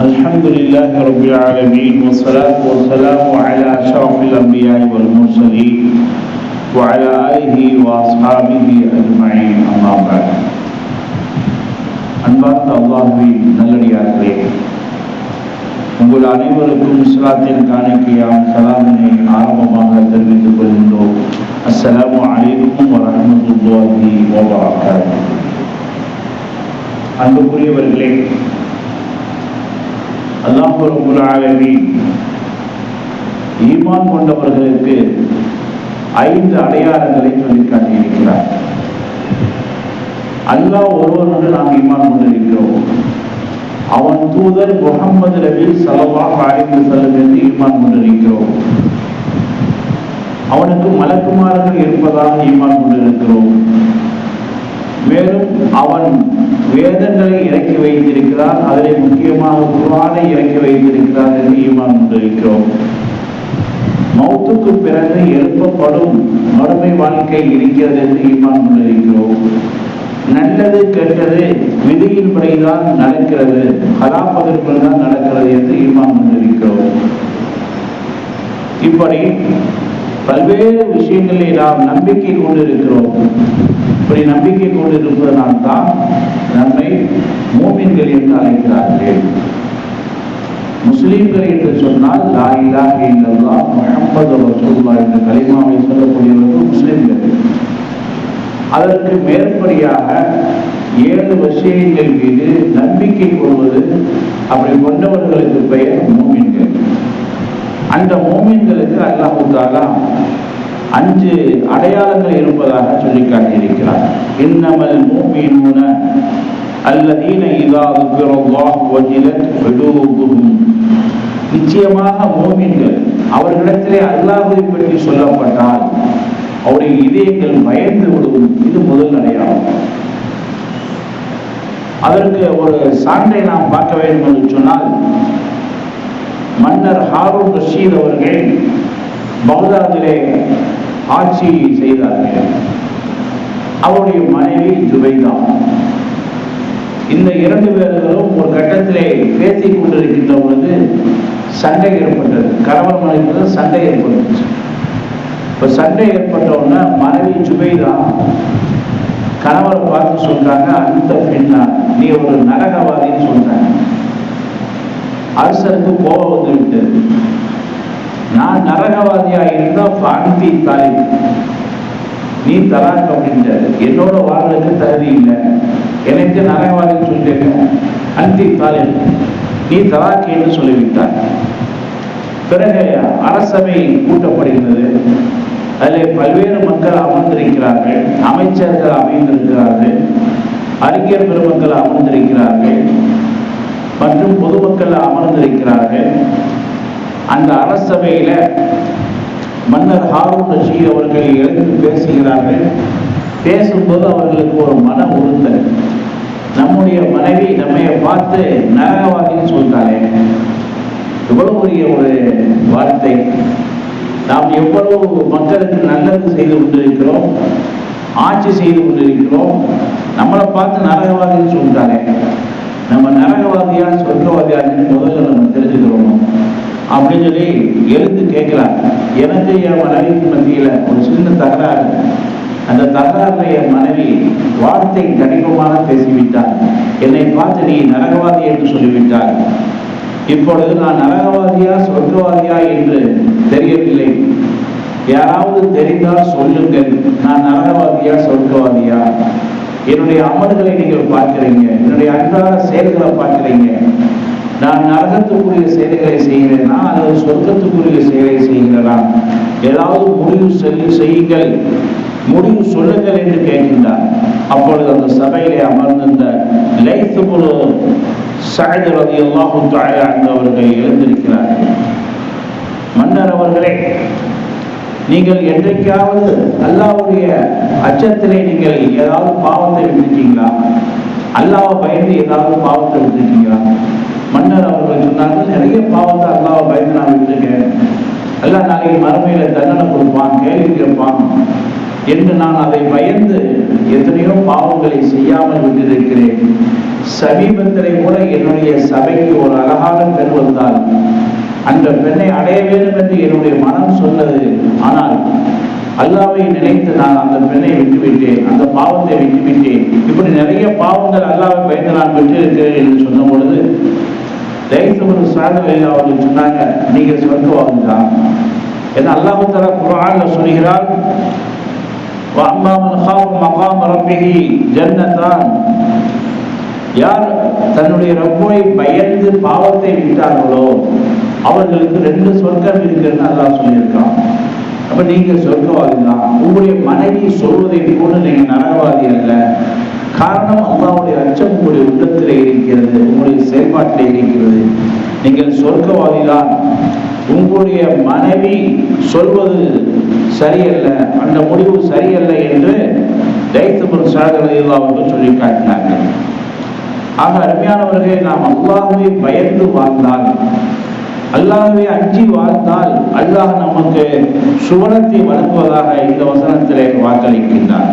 لله رب العالمين والصلاة والسلام على أشرف الأنبياء والمرسلين وعلى آله وأصحابه أجمعين أما بعد அன்பார்ந்த அல்லாஹுவின் நல்லடியார்களே உங்கள் அனைவருக்கும் இஸ்லாத்தின் காணிக்கையாம் சலாமினை ஆரம்பமாக தெரிவித்துக் கொள்கின்றோம் அஸ்ஸலாமு அலைக்கும் வரஹ்மத்துல்லாஹி வபரகாத்துஹு அன்புக்குரியவர்களே அல்லாஹ் ரப்புல் ஆலமீன். ஈமான் கொண்டவர்களுக்கு ஐந்து அடையாளங்களை சொல்லி காட்டியிருக்கிறார். அல்லாஹ் ஒருவனோடு நாம் ஈமான் கொண்டிருக்கிறோம். அவன் தூதர் முகமது நபி ஸல்லல்லாஹு அலைஹி செல்லும் என்று ஈமான் கொண்டிருக்கிறோம். அவனுக்கு மலக்குமாரர்கள் இருப்பதாக ஈமான் கொண்டிருக்கிறோம். மேலும் அவன் வேதங்களை இறக்கி வைத்திருக்கிறார். அதிலே முக்கியமாக குரானை இறக்கி வைத்திருக்கிறார் என்று ஈமான் கொண்டிருக்கிறோம். மௌத்துக்கு பிறகு எழுப்பப்படும் மறுமை வாழ்க்கை இருக்கிறது என்று ஈமான் கொண்டிருக்கிறோம். நல்லது கெட்டது விதியின்படிதான் நடக்கிறது. ஹலாப்பதற்குள் நடக்கிறது என்று ஈமான் கொண்டிருக்கிறோம். இப்படி பல்வேறு விஷயங்களை நாம் நம்பிக்கை கொண்டிருக்கிறோம். இப்படி நம்பிக்கை கொண்டிருப்பதனால் தான் நம்மை மோமின்கள் என்று அழைக்கிறார்கள். முஸ்லீம்கள் என்று சொன்னால் லா இலாஹ இல்லல்லாஹ் முஹம்மது ரசூலுல்லாஹ் என்ற கலிமாவை சொல்லக்கூடியவர்கள் முஸ்லிம்கள். அதற்கு மேற்படியாக ஏழு விஷயங்கள் மீது நம்பிக்கை கொள்வது அப்படி கொண்டவர்களுக்கு பெயர் மோமின்கள். அந்த மோமின்களுக்கு அல்லாஹு தாலா அஞ்சு அடையாளங்கள் இருப்பதாக சொல்லி காட்டியிருக்கிறார். இன்னமல் மூமினூன அல்லதீன இதா துக்கிரல்லாஹ் வஜிலத் குலூபுஹும். நிச்சயமாக மோமின்கள் அவர்களிடத்திலே அல்லாஹுவை பற்றி சொல்லப்பட்டால் அவருடைய இதயங்கள் பயந்து விடும். இது முதல் அடையாளம். அதற்கு ஒரு சான்றை நாம் பார்க்க வேண்டும் என்று சொன்னால் மன்னர் ஹாரூன் ரஷீத் அவர்கள் பகுதாதிலே ஆட்சி செய்தார்கள். அவருடைய மனைவி ஜுபைதா. இந்த இரண்டு பேர்களும் ஒரு கட்டத்திலே பேசிக் கொண்டிருக்கின்ற பொழுது சண்டை ஏற்பட்டது. கணவன் மனைவி சண்டை ஏற்பட்டுச்சு. இப்போ சண்டை ஏற்பட்ட உடனே மனைவி ஜுபைதா கணவரை பார்த்து சொல்றாங்க அந்த பெண்ணா நீ ஒரு நரகவாதின்னு சொல்றாங்க. அரசருக்கு கோபம் வந்து விட்டது நான் நரகவாதியா இருந்தா பாண்டி தாய். நீ தலாக் அப்படின்றாரு என்னோட வாழ்றதுக்கு தகுதி இல்லை. எனக்கு நரகவாதி சொல்லிட்டேன் அந்தி தாலிம் நீ தலாக் என்று சொல்லிவிட்டார் பிறகு அரசவை கூட்டப்படுகிறது அதில் பல்வேறு மக்கள் அமர்ந்திருக்கிறார்கள். அமைச்சர்கள் அமைந்திருக்கிறார்கள். அறிஞர் பெருமக்கள் அமர்ந்திருக்கிறார்கள். மற்றும் பொதுமக்கள் அமர்ந்திருக்கிறார்கள். அந்த அரசவையில மன்னர் ஹாரூன் ரஷீத் அவர்கள் எழுந்து பேசுகிறார்கள். பேசும்போது அவர்களுக்கு ஒரு மன உறுத்தல். நம்முடைய மனைவி நம்மைய பார்த்து நரகவாதின்னு சொல்றாரு இவ்வளவு பெரிய ஒரு வார்த்தை. நாம் எவ்வளவு மக்களுக்கு நல்லது செய்து கொண்டிருக்கிறோம் ஆட்சி செய்து கொண்டிருக்கிறோம் நம்மளை பார்த்து நரகவாதின்னு சொல்றாரு நம்ம நரகவாதியா சொர்க்கவாதியான்னு முதல்ல நம்ம தெரிஞ்சுக்கிறோம்? அப்படின்னு சொல்லி எழுந்து கேட்கலாம் எனக்கு என் மனைவிக்கு மத்தியில் ஒரு சின்ன தகராறு. அந்த தகராறுல என் மனைவி வார்த்தை கடினமாக பேசிவிட்டார். என்னை பார்த்து நீ நரகவாதி என்று சொல்லிவிட்டார் இப்பொழுது நான் நரகவாதியா சொர்க்கவாதியா என்று தெரியவில்லை. யாராவது தெரிந்தால் சொல்லுங்கள். நான் நரகவாதியா சொர்க்கவாதியா? என்னுடைய அமல்களை நீங்கள் பார்க்கிறீங்க. என்னுடைய அன்றாட செயல்களை பார்க்கிறீங்க. நான் நரகத்துக்குரிய செயல்களை செய்கிறேனா அல்லது சொர்க்கத்துக்குரிய செயலை செய்கிறனா? ஏதாவது முடிவு சொல்லி செய்யுங்கள். முடிவு சொல்லுங்கள் என்று கேட்கின்றார். அப்பொழுது அந்த சபையிலே அமர்ந்திருந்த லைத்து குழு சகஜ ரதி அல்லாஹு அவர்கள் எழுந்திருக்கிறார். மன்னர் அவர்களே நீங்கள் என்றைக்காவது அல்லாவுடைய அச்சத்திலே நீங்கள் ஏதாவது பாவத்தை விட்டுட்டீங்களா அல்லாவை பயந்து ஏதாவது பாவத்தை விட்டுட்டீங்களா மன்னர் அவர்கள் சொன்னார்கள் நிறைய பாவத்தை அல்லாவை பயந்து நான் விட்டுருக்கேன் எல்லாம் நாளைக்கு மறுமையில தண்டனை கொடுப்பான் கேள்வி கேட்பான். என்று நான் அதை பயந்து எத்தனையோ பாவங்களை செய்யாமல் விட்டிருக்கிறேன். சமீபத்திலே கூட என்னுடைய சபைக்கு ஒரு அழகான பெண் வந்தால் அந்த பெண்ணை அடைய வேண்டும் என்று என்னுடைய மனம் சொன்னது. ஆனால் அல்லாவை நினைத்து நான் அந்த பெண்ணை விட்டுவிட்டேன் அந்த பாவத்தை விட்டுவிட்டேன். இப்படி நிறைய பாவங்கள் அல்லாவை பயந்து நான் விட்டிருக்கிறேன் என்று சொன்ன பொழுது லைஃப்ல ஒரு சாதனையில் அவர்கள் சொன்னாங்க நீங்க சொர்க்கவாதி தான் ஏன்னா அல்லாஹு தலா குரான்ல சொல்கிறார் வாமாமன் ஹாஃப் மகாம் ரப்பிஹி ஜன்னதான் யார் தன்னுடைய ரப்பை பயந்து பாவத்தை விட்டார்களோ அவர்களுக்கு ரெண்டு சொர்க்கம் இருக்குன்னு அல்லாஹ் சொல்லியிருக்கான். அப்ப நீங்க சொர்க்கவாதி தான் உங்களுடைய மனைவி சொல்வதை போல நீங்க நரகவாதி அல்ல. காரணம் அல்லாவுடைய அச்சம் உங்களுடைய உள்ளத்திலே இருக்கிறது உங்களுடைய செயல்பாட்டிலே இருக்கிறது. நீங்கள் சொர்க்கவாதிதான். உங்களுடைய மனைவி சொல்வது சரியல்ல அந்த முடிவு சரியல்ல என்று தைத்தபுரம் சாகர் அவர்கள் சொல்லி காட்டினார்கள். ஆக அருமையானவர்களே நாம் அல்லாஹுவை பயந்து வாழ்ந்தால் அல்லாஹுவை அஞ்சி வாழ்ந்தால் அல்லாஹ் நமக்கு சுவனத்தை வழங்குவதாக இந்த வசனத்திலே வாக்களிக்கின்றார்.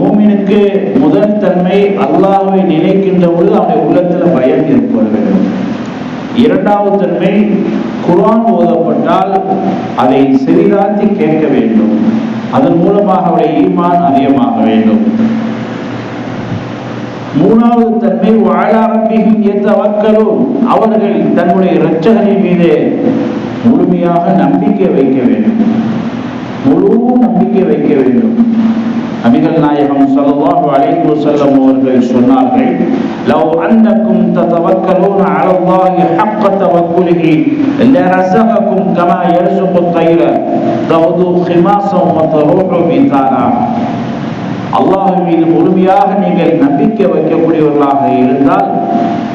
மூமினுக்கு முதல் தன்மை அல்லாஹுவை நினைக்கின்ற பொழுது அவனுடைய உள்ளத்துல பயம் ஏற்பட வேண்டும். இரண்டாவது தன்மை குரான் ஓதப்பட்டால் அதை செவிதாத்தி கேட்க வேண்டும். அதன் மூலமாக அவருடைய ஈமான் அதிகமாக வேண்டும். மூணாவது தன்மை வாழாரம்பிகும் எத்தவக்கலும் அவர்கள் தன்னுடைய இரட்சகரின் மீது முழுமையாக நம்பிக்கை வைக்க வேண்டும். முழு நம்பிக்கை வைக்க வேண்டும். நபிகள் நாயகம் சல்லாஹு அலைஹி வஸல்லம் அவர்கள் சொன்னார்கள் லவ் அன்னக்கும் ததவக்கலூன அலல்லாஹி ஹக்க தவக்குலிஹி லரஸகக்கும் கமா யர்ஸுகு தைர தவது ஹிமாசம் வ பிதானா அல்லாஹ் மீது முழுமையாக நீங்கள் நம்பிக்கை வைக்கக்கூடியவர்களாக இருந்தால்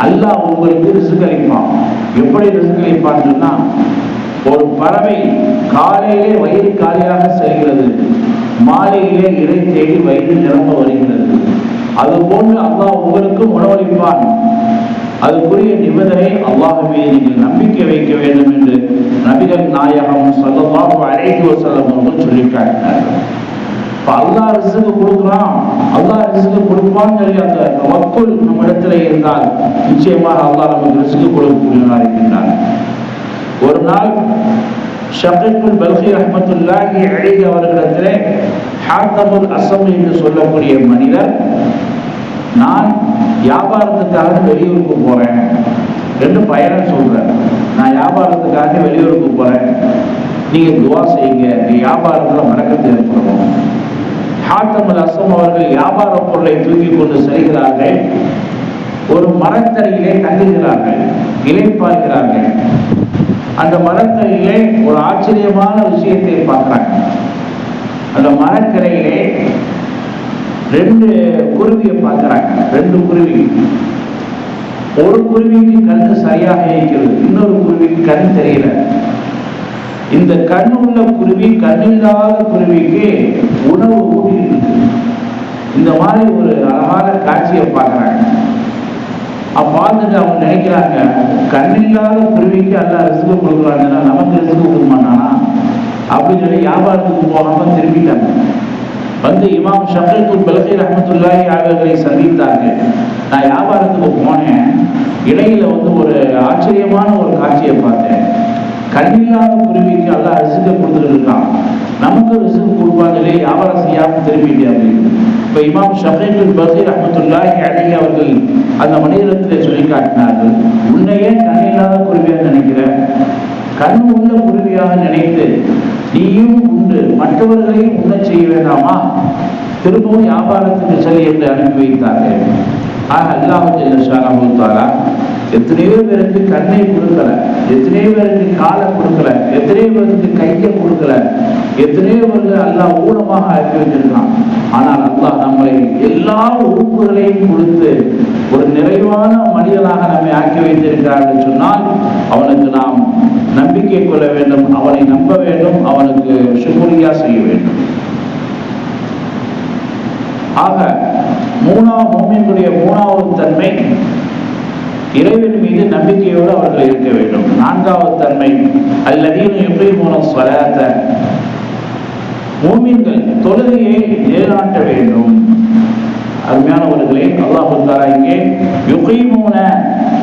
அல்லாஹ் உங்களுக்கு ரிசுக்களிப்பான் எப்படி ரிசுக்களிப்பான் சொன்னா ஒரு பறவை காலையிலே வயிறு காலியாக செல்கிறது. மாலையிலே இறை தேடி வயிறு நிரம்ப வருகிறது அது போன்று அல்லாஹ் உங்களுக்கும் உணவளிப்பான். அதுக்குரிய நிபந்தனை அல்லாஹ் நீங்கள் நம்பிக்கை வைக்க வேண்டும் என்று நபிகள் நாயகம் சொல்லலாம் அழைத்து செல்லும் அவர்கள் சொல்லி காட்டினார்கள் இப்ப அல்லாஹ் ரிசுக்கு கொடுக்குறான் அல்லா ரிசுக்கு கொடுப்பான்னு சொல்லி அந்த வக்குல் நம்ம இடத்துல இருந்தால் நிச்சயமாக அல்லா நமக்கு ரிசுக்கு கொடுக்கக்கூடியவனாக இருக்கின்றான். ஒரு நாள் ஷபீக்குல் பல்கி ரஹமத்துல்லாஹி அழகி அவர்களிடத்திலே ஹாத்தமுல் அசம் என்று சொல்லக்கூடிய மனிதர் நான் வியாபாரத்துக்காக வெளியூருக்கு போகிறேன் ரெண்டு பயணம் சொல்கிறேன் நான் வியாபாரத்துக்காக வெளியூருக்கு போகிறேன் நீங்கள் துவா செய்யுங்க. நீ வியாபாரத்தில் மறக்கத்து ஏற்படுவோம் ஹாத்தமுல் அசம் அவர்கள் வியாபார பொருளை தூக்கி கொண்டு செல்கிறார்கள். ஒரு மரத்தடியிலே தங்குகிறார்கள். இலைப்பாய்கிறார்கள் அந்த மரக்கரையிலே ஒரு ஆச்சரியமான விஷயத்தை பார்க்கிறாங்க. அந்த மரக்கரையிலே ரெண்டு குருவியை பார்க்கிறாங்க. ரெண்டு குருவி. ஒரு குருவிக்கு கண்ணு சரியாக இருக்கிறது இன்னொரு குருவிக்கு கண் தெரியல. இந்த கண் உள்ள குருவி கண்ணில்லாத குருவிக்கு உணவு ஊட்டிட்டு இந்த மாதிரி ஒரு அழகான காட்சியை பார்க்குறாங்க. பார்த்துட்டு அவங்க நினைக்கிறாங்க கண்ணில்லாத குருவிக்கு அல்ல ரிசுக்கு கொடுக்குறாங்கன்னா நமக்கு ரிசுக்கு கொடுக்க மாட்டானா? அப்படின்னு சொல்லி வியாபாரத்துக்கு போகாம திரும்பிட்டாங்க. வந்து இமாம் ஷஃபீக்குல் பலகி ரஹமத்துல்லாஹி அவர்களை சந்தித்தாங்க. நான் வியாபாரத்துக்கு போனேன். இடையில வந்து ஒரு ஆச்சரியமான ஒரு காட்சியை பார்த்தேன். கண்ணில்லாத குருவிக்கு அல்ல ரிசுக்கை கொடுத்துட்டு இருக்கான். நமக்கு ரிசுக்கு கொடுப்பாங்களே வியாபாரம் செய்யாமல் திரும்பிட்டேன் அப்படின்னு இப்ப இமாம் ஷஃபீக்குல் பசீர் அஹமத்துல்லாஹி அலி அவர்கள் அந்த மனிதத்திலே சொல்லி காட்டினார்கள் உன்னையே இல்லாத குருவியாக நினைக்கிற கண் உள்ள குருவியாக நினைத்து நீயும் உண்டு மற்றவர்களையும் உண்ண செய்ய வேண்டாமா? திரும்பவும் வியாபாரத்துக்கு செல் என்று அனுப்பி வைத்தார்கள். ஆக அல்லாஹ் ஜெல்லஷானு தாலா எத்தனையோ பேருக்கு கண்ணை கொடுக்கல எத்தனையோ பேருக்கு காலை கொடுக்கல எத்தனையோ பேருக்கு கையை கொடுக்கல எத்தனையோ பேருக்கு அல்லாஹ் ஊனமாக ஆக்கி வச்சிருக்கான். ஆனால் அல்லாஹ் நம்மளை எல்லா உறுப்புகளையும் கொடுத்து ஒரு நிறைவான மனிதனாக நம்மை ஆக்கி வைத்திருக்கிறார் என்று சொன்னால் அவனுக்கு நாம் நம்பிக்கை கொள்ள வேண்டும் அவனை நம்ப வேண்டும் அவனுக்கு சுகுரியா செய்ய வேண்டும். ஆக மூணாவது மோமியனுடைய மூணாவது தன்மை இறைவன் மீது நம்பிக்கையோடு அவர்கள் இருக்க வேண்டும். நான்காவது தன்மை அல்லதீன யுகீமுன ஸலாத்த. மூமின்கள் தொழுகையை நிலைநாட்ட வேண்டும். அருமையானவர்களே அல்லாஹு தாரா இங்கே யுகைமூன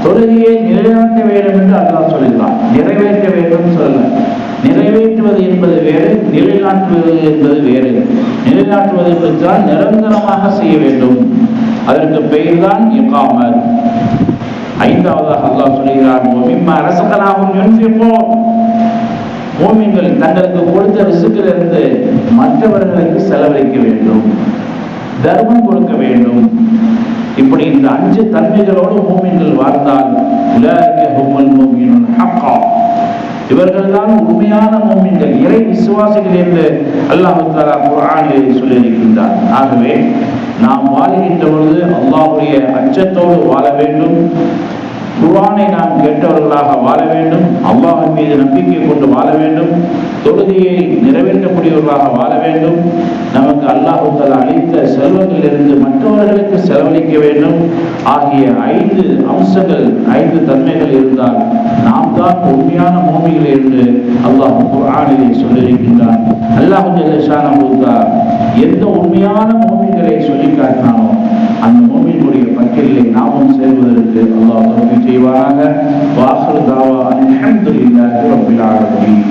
தொழுகையை நிலைநாட்ட வேண்டும் என்று அல்லாஹ் சொல்கிறான் நிறைவேற்ற வேண்டும் சொல்லல. நிறைவேற்றுவது என்பது வேறு நிலைநாட்டுவது என்பது வேறு. நிலைநாட்டுவது என்றால் நிரந்தரமாக செய்ய வேண்டும். அதற்கு பெயர்தான் இகாமத். ஐந்தாவதாக அல்லாஹ் சொல்கிறான் மிம்ம அரசகனாகும் யுன்ஃபிகூன். மூமின்கள் தங்களுக்கு கொடுத்த ரிசுக்கிலிருந்து மற்றவர்களுக்கு செலவழிக்க வேண்டும் தர்மம் கொடுக்க வேண்டும். இப்படி இந்த அஞ்சு தன்மைகளோடு மூமின்கள் வாழ்ந்தால் உலக இவர்கள் தான் உண்மையான மூமின்கள் இறை விசுவாசிகள் என்று அல்லாஹு தாலா குர்ஆனில் சொல்லியிருக்கின்றார். ஆகவே நாம் வாழுகின்ற பொழுது அல்லாஹ்வுடைய அச்சத்தோடு வாழ வேண்டும் குர்ஆனை நாம் கேட்டவர்களாக வாழ வேண்டும். அல்லாஹின் மீது நம்பிக்கை கொண்டு வாழ வேண்டும். தொழுகையை நிறைவேற்றக்கூடியவர்களாக வாழ வேண்டும். நமக்கு அல்லாஹு தஆலா அளித்த செல்வங்களிலிருந்து மற்றவர்களுக்கு செலவழிக்க வேண்டும். ஆகிய ஐந்து அம்சங்கள் ஐந்து தன்மைகள் இருந்தால் நாம் தான் உண்மையான மோமிகள் என்று அல்லாஹ் குர்ஆனிலே சொல்லியிருக்கின்றான். அல்லாஹ் எந்த உண்மையான மோமிகளை சொல்லி காட்டினானோ அந்த மோமினுடைய பக்கத்திலே நாமும் சேர்வதற்கு அல்லாஹ் செய்வாராக. வாசல் தாவா அல்ஹம்துலில்லாஹி ரப்பில் ஆலமீன்.